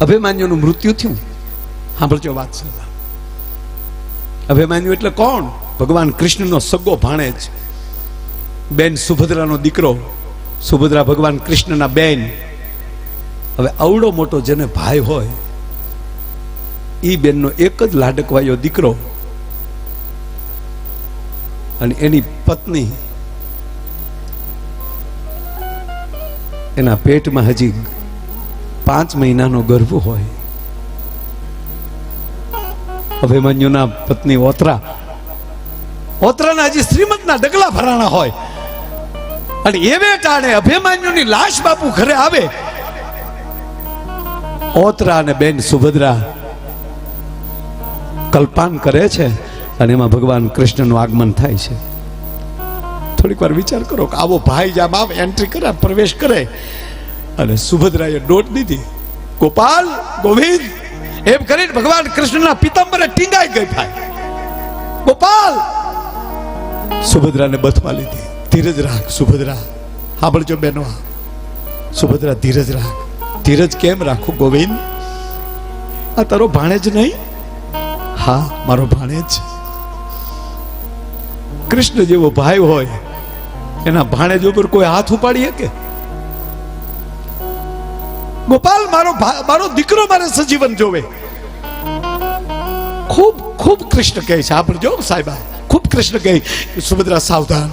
અભિમાન્યુનું મૃત્યુ થયું. સાંભળજો વાત સર અભિમાન્યુ એટલે કોણ? ભગવાન કૃષ્ણનો સગો ભાણેજ બેન સુભદ્રાનો દીકરો. સુભદ્રા ભગવાન કૃષ્ણના બેન. હવે અવડો મોટો જેને ભાઈ હોય એ બેનનો એક જ લાડકવાયો દીકરો. અને એની પત્ની એના પેટમાં હજી પાંચ મહિનાનો ગર્ભ હોય. અભિમન્યુના પત્ની ઓતરા. ઓતરાના હજી શ્રીમંતના ડગલા ભરાણા હોય. અને એવે ટાણે અભિમન્યુની લાશ બાપુ ઘરે આવે. ઓતરા અને બેન સુભદ્રા કલ્પાન કરે છે અને એમાં ભગવાન કૃષ્ણનું આગમન થાય છે. થોડીક વાર વિચાર કરો કે આવો ભાઈ જામ આવ એન્ટ્રી કરે પ્રવેશ કરે. અને સુભદ્રાએ દોટ દીધી. ગોપાલ, ગોવિંદ, એમ કરીને ભગવાન કૃષ્ણના પિતાંબરે ટીંગાઈ ગઈ ભાઈ. ગોપાલ! સુભદ્રાને બથવા લીધી. ધીરજ રાખ, સુભદ્રા. સાંભળજો બેનો સુભદ્રા, ધીરજ રાખ. ધીરજ કેમ રાખું, ગોવિંદ? આ તારો ભાણેજ નહીં? હા, મારો ભાણેજ કૃષ્ણ જેવો ભાઈ હોય, એના ભાણેજ ઉપર કોઈ હાથ ઉપાડી શકે? ગોપાલ, મારો મારો દીકરો મારે સજીવન જોવે. ખૂબ ખૂબ કૃષ્ણ કહે છે. આપણે જો સાહેબા ખૂબ કૃષ્ણ કહે. સુભદ્રા, સાવધાન.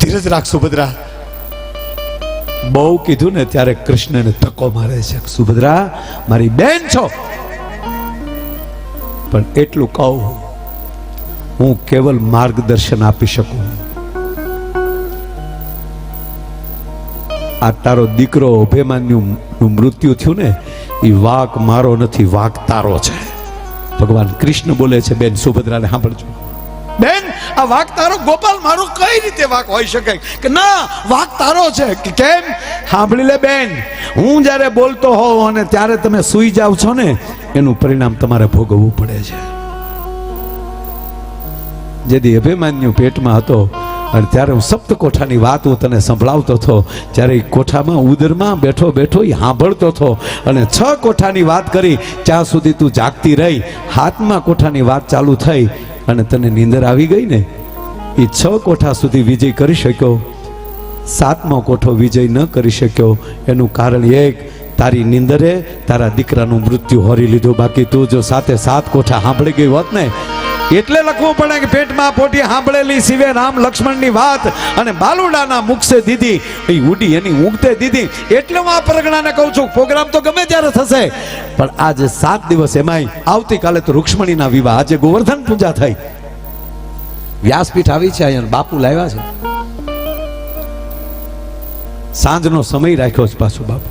ધીરજ રાખ સુભદ્રા. બહુ કીધું ને ત્યારે કૃષ્ણને ધક્કો મારે છે. સુભદ્રા, મારી બેન છો. પણ એટલું કહું, હું કેવલ માર્ગદર્શન આપી શકું. આ તારો દીકરો અભિમાન્યુનું મૃત્યુ થયું ને એ વાક મારો નથી, વાક તારો છે. ભગવાન કૃષ્ણ બોલે છે, બેન સુભદ્રાને સાંભળજો. બેન, આ વાક તારો ગોપાલ મારો કઈ રીતે વાક હોઈ શકે? કે ના, વાક તારો છે. કે કેમ? સાંભળી લે બેન. હું જ્યારે બોલતો હોઉં અને ત્યારે તમે સૂઈ જાવ છો ને, એનું પરિણામ તમારે ભોગવવું પડે છે. જેથી અભિમાન્યુ પેટમાં હતો અને ત્યારે હું સપ્ત કોઠાની વાત હું તને સંભળાવતો હતો. જ્યારે એ કોઠામાં ઉદરમાં બેઠો બેઠો એ સાંભળતો હતો અને છ કોઠાની વાત કરી. ત્યાં સુધી તું જાગતી રહી. હાથમાં કોઠાની વાત ચાલુ થઈ અને તને નીંદર આવી ગઈ ને? એ છ કોઠા સુધી વિજય કરી શક્યો. સાતમો કોઠો વિજય ન કરી શક્યો. એનું કારણ એક, તારી નીંદરે તારા દીકરાનું મૃત્યુ હોરી લીધું. બાકી તું જો સાથે સાત કોઠા સાંભળી ગઈ હોત ને એટલે લખવું પડે કે પેટમાં પોટી સાંભળેલી શિવે રામ લક્ષ્મણની વાત અને બાલુડાના મુખસે દીધી. એ ઉડી એની ઊંઘતે દીધી. એટલે હું આ પરગણાને કહું છું, પ્રોગ્રામ તો ગમે ત્યારે થશે, પણ આજે સાત દિવસ એમાંય આવતીકાલે તો રૂક્ષ્મણીના વિવાહ. આજે ગોવર્ધન પૂજા થઈ. વ્યાસપીઠ આવી છે અહીંયા, બાપુ લાવ્યા છે. સાંજનો સમય રાખ્યો છે પાછો બાપુ.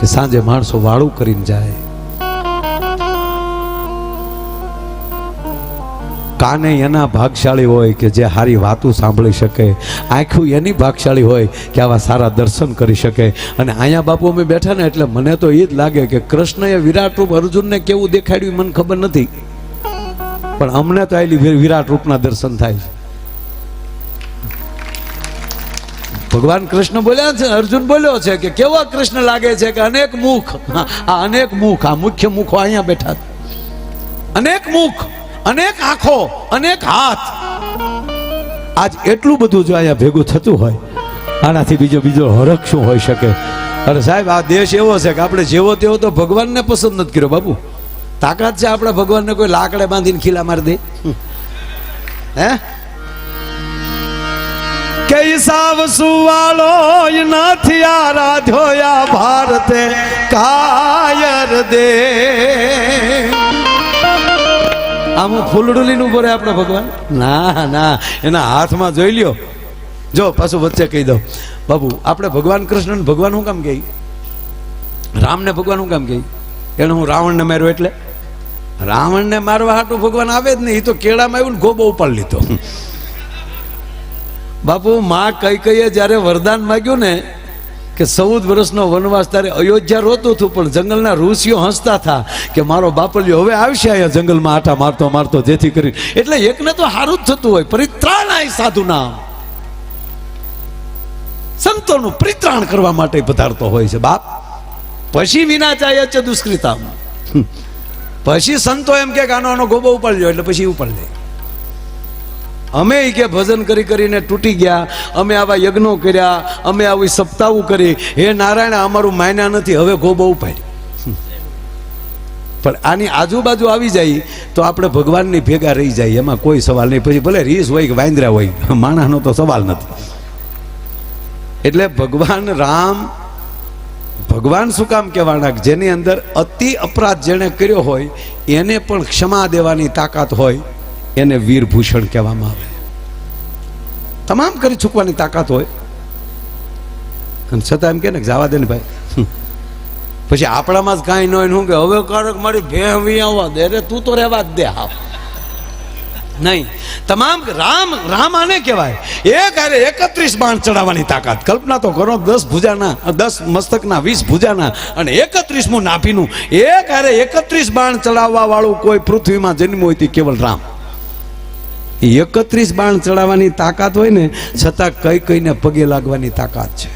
કે સાંજે માણસો વાળું કરીને જાય. કાને એના ભાગશાળી હોય કે જે હારી વાતું સાંભળી શકે? આંખું એની ભાગશાળી હોય કે આવા સારા દર્શન કરી શકે? અને અહીંયા બાપુ અમે બેઠા ને એટલે મને તો એ જ લાગે કે કૃષ્ણએ વિરાટ રૂપ અર્જુનને કેવું દેખાડ્યું મને ખબર નથી. પણ અમને તો આવેલી વિરાટ રૂપના દર્શન થાય છે. ભગવાન કૃષ્ણ બોલ્યા છે, અર્જુન બોલ્યો છે કે કેવા કૃષ્ણ લાગે છે કે અનેક મુખ આ અનેક મુખ, આ મુખ્ય મુખો અહીંયા બેઠા અનેક મુખ. અનેક આંખો, અનેક હાથ. આજ એટલું બધું જો અહીંયા ભેગું થતું હોય, આનાથી બીજો બીજો હરખ શું હોઈ શકે? અરે સાહેબ, આ દેશ એવો છે કે આપણે જેવો તેવો તો ભગવાનને પસંદ નથી કર્યો, બાબુ. તાકાત છે આપણા ભગવાનને કોઈ લાકડે બાંધીને ખીલા મારી દે. હે? કે સાવ સુવાળો નથી આરાધ્યોયા ભારતે કાયર દે. આમ હું ફૂલડું ભરે આપણો ભગવાન? ના ના, એના હાથમાં જોઈ લ્યો. જો, પાછું વચ્ચે કહી દઉં. બાબુ આપણે ભગવાન કૃષ્ણ ભગવાન હું કામ કહી? રામને ભગવાન હું કામ કહી? એને હું રાવણને માર્યો એટલે? રાવણને મારવા હાટું ભગવાન આવે જ નહીં તો કેળામાં આવ્યું ને ગોબો ઉપાડી લીધો. બાપુ, માં કઈ કઈએ જ્યારે વરદાન માગ્યું ને કે ચૌદ વર્ષનો વનવાસ તારે અયોધ્યા રોતું હતું પણ જંગલના ઋષિઓ હસતા હતા કે મારો બાપલિયો હવે આવશે અહીંયા જંગલમાં આટા મારતો મારતો જેથી કરી એટલે એકને તો સારું જ થતું હોય. પરિત્રાણાય સાધુ નામ. સંતોનું પરિત્રાણ કરવા માટે પધારતો હોય છે બાપ. પછી વિના ચાય છે દુષ્કૃતામાં. પછી સંતો એમ કે આનો આનો ગોબો ઉપાડજો એટલે પછી ઉપાડ લે અમે કે ભજન કરી કરીને તૂટી ગયા, અમે આવા યજ્ઞો કર્યા, અમે આવી સપ્તાહો કરી. હે નારાયણ અમારું માયના નથી, હવે ગોબો ઉપાડ પણ આની આજુબાજુ આવી જાય, તો આપણે ભગવાનની ભેગા રહી જાય, એમાં કોઈ સવાલ નહીં. પછી ભલે રીસ હોય કે વાંદરા હોય, માણસનો તો સવાલ નથી. એટલે ભગવાન રામ, ભગવાન શું કામ કહેવાના જેની અંદર અતિ અપરાધ જેણે કર્યો હોય, એને પણ ક્ષમા દેવાની તાકાત હોય. એને વીરભૂષણ કહેવામાં આવે. તમામ કરી ચૂકવાની તાકાત હોય. અને છતાં એમ કે ને જવા દે ને ભાઈ. પછી આપણામાં જ કાંઈ ન હોય શું કે હવે કારક મારી ભેહવી આવવા દે. અરે તું તો રહેવા જ દે હા નહીં. તમામ રામ રામ આને કહેવાય. એક હારે એકત્રીસ બાણ ચડાવવાની તાકાત. કલ્પના તો કરો, દસ ભુજાના દસ મસ્તકના, વીસ ભુજાના અને એકત્રીસમું નાભીનું. એક હારે એકત્રીસ બાણ ચડાવવા વાળું કોઈ પૃથ્વીમાં જન્મ હોય તે કેવલ રામ. એકત્રીસ બાણ ચડાવવાની તાકાત હોય ને, છતાં કઈ કઈને પગે લાગવાની તાકાત છે.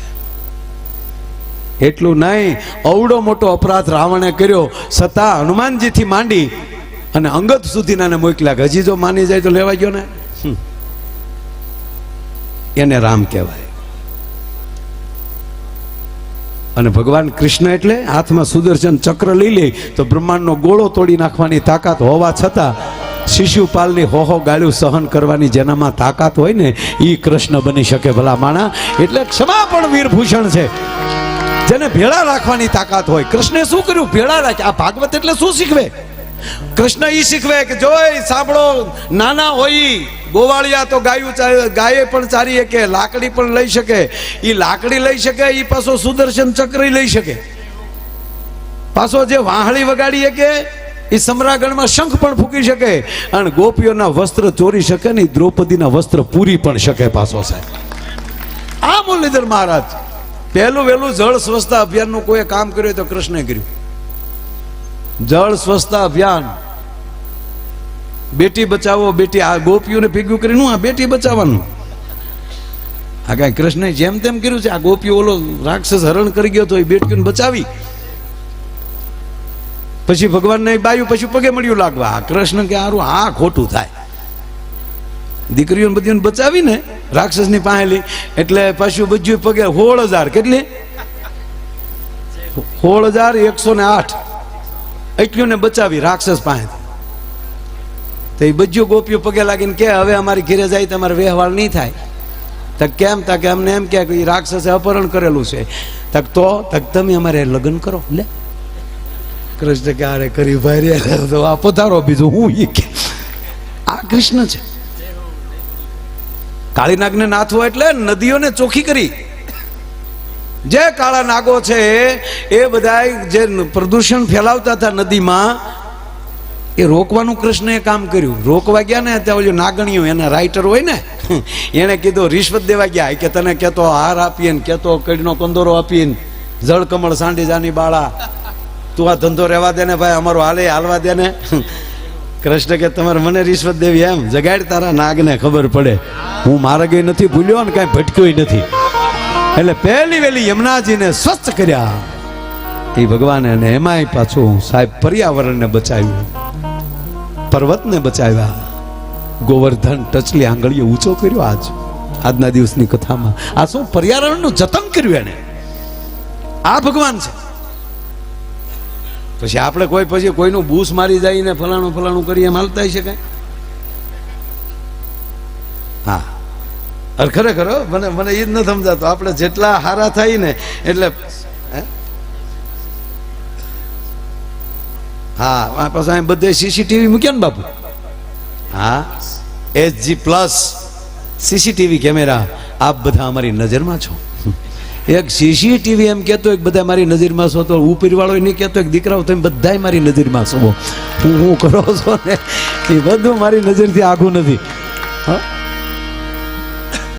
એટલું નહીં અવડો મોટો અપરાધ રાવણે કર્યો, છતાં હનુમાનજીથી માંડી અને અંગત સુધીના મોકલ્યા હજી જો માની જાય તો લેવા ગયો ને? એને રામ કહેવાય. અને ભગવાન કૃષ્ણ એટલે હાથમાં સુદર્શન ચક્ર લઈ લે તો બ્રહ્માંડનો ગોળો તોડી નાખવાની તાકાત હોવા છતાં શિશુપાલની હોહો ગાળ્યું સહન કરવાની જેનામાં તાકાત હોય ને એ કૃષ્ણ બની શકે ભલા માણા. એટલે ક્ષમા પણ વીરભૂષણ છે. જેને ભેળા રાખવાની તાકાત હોય. કૃષ્ણે શું કર્યું? ભેળા રાખે. આ ભાગવત એટલે શું શીખવે? કૃષ્ણ ઈ શીખવે કે જોય સાંભળો, નાના હોય ગોવાળિયા તો ગાયું ગાયે પણ ચારી શકે લાકડી પણ લઈ શકે. એ લાકડી લઈ શકે એ પાછો સુદર્શન ચક્ર લઈ શકે. પાછો જે વાહળી વગાડી શકે એ સમ્રાગણમાં શંખ પણ ફૂકી શકે અને ગોપીઓના વસ્ત્ર ચોરી શકે ને દ્રૌપદીના વસ્ત્ર પૂરી પણ શકે પાછો સાહેબ. આ મુરલીધર મહારાજ, પહેલું વહેલું જળ સ્વચ્છતા અભિયાનનું કોઈ કામ કર્યું તો કૃષ્ણે કર્યું. જળ સ્વચ્છતા અભિયાન. બેટી બચાવો, બેટી, આ ગોપીઓને ભેગું કરીને આ બેટી બચાવવાનું. આ કાંઈ કૃષ્ણે જેમ તેમ કર્યું છે, આ ગોપીઓ ઓલો રાક્ષસ હરણ કરી ગયો તો એ બેટીઓને બચાવી. પછી ભગવાનને બાયું પછી પગે મળ્યું લાગવા. કૃષ્ણ કે હારું આ ખોટું થાય. દીકરીઓને બધીઓને બચાવીને રાક્ષસની પાસેલી એટલે પાછું બધું પગે સોળ હજાર કેટલી? સોળ હજાર એકસો ને આઠ. એટલું બચાવી રાક્ષસ પાસે તો એ બધું ગોપીઓ પગે લાગીને કે હવે અમારી ઘેરે જાય તમારે વ્યવહાર નહીં થાય. તક કેમ? તક અમને એમ કે રાક્ષસે અપહરણ કરેલું છે. તક તો તક તમે અમારે લગ્ન કરો. લે. કૃષ્ણ કે કરી ભાઈ આ પધારો બીજું હું ઈ કે. આ કૃષ્ણ છે. કાળીનાગને નાથવા એટલે નદીઓને ચોખ્ખી કરી. જે કાળા નાગો છે, એ બધા જે પ્રદૂષણ ફેલાવતા હતા નદીમાં, એ રોકવાનું કૃષ્ણએ કામ કર્યું. રોકવા ગયા ને, ત્યાં ઓલું નાગણીઓ, એના રાઇટર હોય ને, એણે કીધું, રિશ્વત દેવા ગયા. કે, તને કેતો હાર આપીએ ને કહેતો કડીનો કંદોરો આપીએ ને જળ કમળ સાંડી જાની બાળા. તું આ ધંધો રહેવા દે ને ભાઈ, અમારો હાલે, હાલવા દે ને. કૃષ્ણ કે, તમારે મને રિશ્વત દેવી એમ? જગાડ તારા નાગને ખબર પડે. હું માર્ગે નથી ભૂલ્યો ને કાંઈ ભટક્યો નથી. એટલે પહેલી વેલી યમુનાજીને સ્વચ્છ કર્યા. એ ભગવાને અને એમાંય પાછું સાહેબ પર્યાવરણને બચાવ્યું. પર્વતને બચાવ્યા. ગોવર્ધન ટચલી આંગળીએ ઊંચો કર્યો આજ. આજના દિવસની કથામાં. આ શું પર્યાવરણનું જતન કર્યું એને આ ભગવાન છે. પછી આપણે કોઈ પછી કોઈનું બૂસ મારી જાય ને ફલાણું ફલાણું કરીએ એમ હાલતા હશે કાંઈ? હા. અરે ખરેખર મને મને એ જ ન સમજાતો. આપણે જેટલા હારા થાય ને, એટલે, હે? પાછા અહીં બધે સીસીટીવી મૂક્યા ને બાપુ? હા. HG plus CCTV camera. આપ બધા અમારી નજરમાં છો. એક સીસીટીવી એમ કહેતો એક બધા મારી નજરમાં છો તો ઉપરવાળો નહીં કહેતો એક દીકરાઓ, તમે બધાય મારી નજરમાં છો. હું હું કરો છો ને? એ બધું મારી નજરથી આઘું નથી. હા?